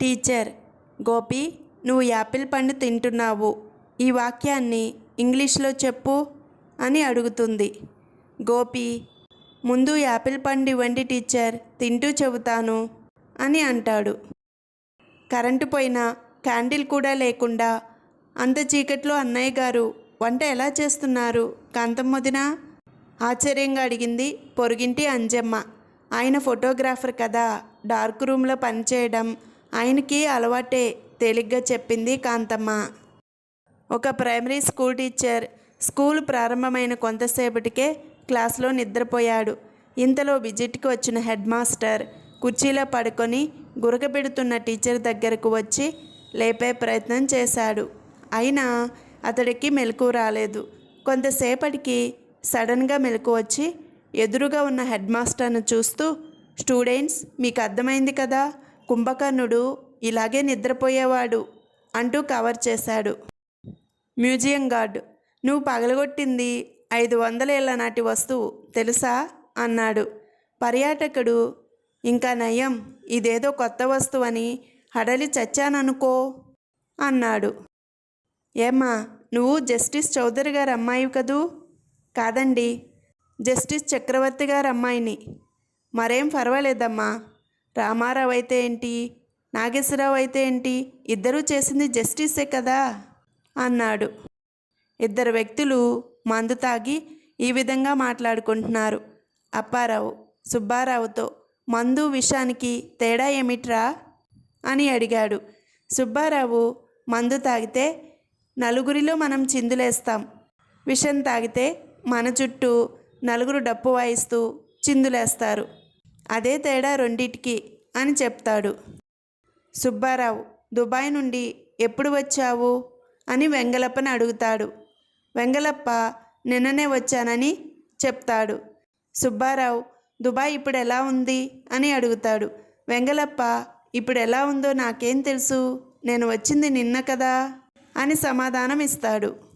Teacher Gopi నువ్వు Apple పండు తింటున్నావు. ఈ వాక్యాన్ని ఇంగ్లీష్లో చెప్పు అని అడుగుతుంది. గోపి ముందు యాపిల్ పండు ఇవ్వండి టీచర్ తింటూ చెబుతాను అని అంటాడు. కరెంటు పోయినా క్యాండిల్ కూడా లేకుండా అంత చీకట్లో అన్నయ్య గారు వంట ఎలా చేస్తున్నారు? కాంతం ఆశ్చర్యంగా అడిగింది పొరుగింటి అంజమ్మ. ఆయన ఫోటోగ్రాఫర్ కదా డార్క్ రూమ్లో పనిచేయడం ఆయనకి అలవాటే తేలిగ్గా చెప్పింది కాంతమ్మ. ఒక ప్రైమరీ స్కూల్ టీచర్. స్కూల్ ప్రారంభమైన కొంతసేపటికే క్లాస్లో నిద్రపోయాడు. ఇంతలో విజిట్కి వచ్చిన హెడ్ మాస్టర్ కుర్చీలో పడుకొని గురకబెడుతున్న టీచర్ దగ్గరకు వచ్చి లేపే ప్రయత్నం చేశాడు. అయినా అతడికి మెలకు రాలేదు. కొంతసేపటికి సడన్గా మెలకు వచ్చి ఎదురుగా ఉన్న హెడ్ మాస్టర్ను చూస్తూ స్టూడెంట్స్ మీకు అర్థమైంది కదా? కుంభకర్ణుడు ఇలాగే నిద్రపోయేవాడు అంటూ కవర్ చేశాడు. మ్యూజియం గార్డ్ నువ్వు పగలగొట్టింది ఐదు వందల ఏళ్ళ నాటి వస్తువు తెలుసా? అన్నాడు. పర్యాటకుడు ఇంకా నయం ఇదేదో కొత్త వస్తువు అని హడలి చచ్చాననుకో అన్నాడు. ఏమ్మా నువ్వు జస్టిస్ చౌదరి గారు అమ్మాయి కదూ? కాదండి జస్టిస్ చక్రవర్తి గారు అమ్మాయిని. మరేం పర్వాలేదమ్మా రామారావు అయితే ఏంటి? నాగేశ్వరరావు అయితే ఏంటి? ఇద్దరూ చేసింది జస్టిసే కదా? అన్నాడు. ఇద్దరు వ్యక్తులు మందు తాగి ఈ విధంగా మాట్లాడుకుంటున్నారు. అప్పారావు సుబ్బారావుతో మందు విషానికి తేడా ఏమిట్రా? అని అడిగాడు. సుబ్బారావు మందు తాగితే నలుగురిలో మనం చిందులేస్తాం. విషం తాగితే మన చుట్టూ నలుగురు డప్పు వాయిస్తూ చిందులేస్తారు. అదే తేడా రెండిటికి అని చెప్తాడు. సుబ్బారావు దుబాయ్ నుండి ఎప్పుడు వచ్చావు? అని వెంగలప్పని అడుగుతాడు. వెంగలప్ప నిన్ననే వచ్చానని చెప్తాడు. సుబ్బారావు దుబాయ్ ఇప్పుడు ఎలా ఉంది? అని అడుగుతాడు. వెంగలప్ప ఇప్పుడు ఎలా ఉందో నాకేం తెలుసు? నేను వచ్చింది నిన్న కదా? అని సమాధానం ఇస్తాడు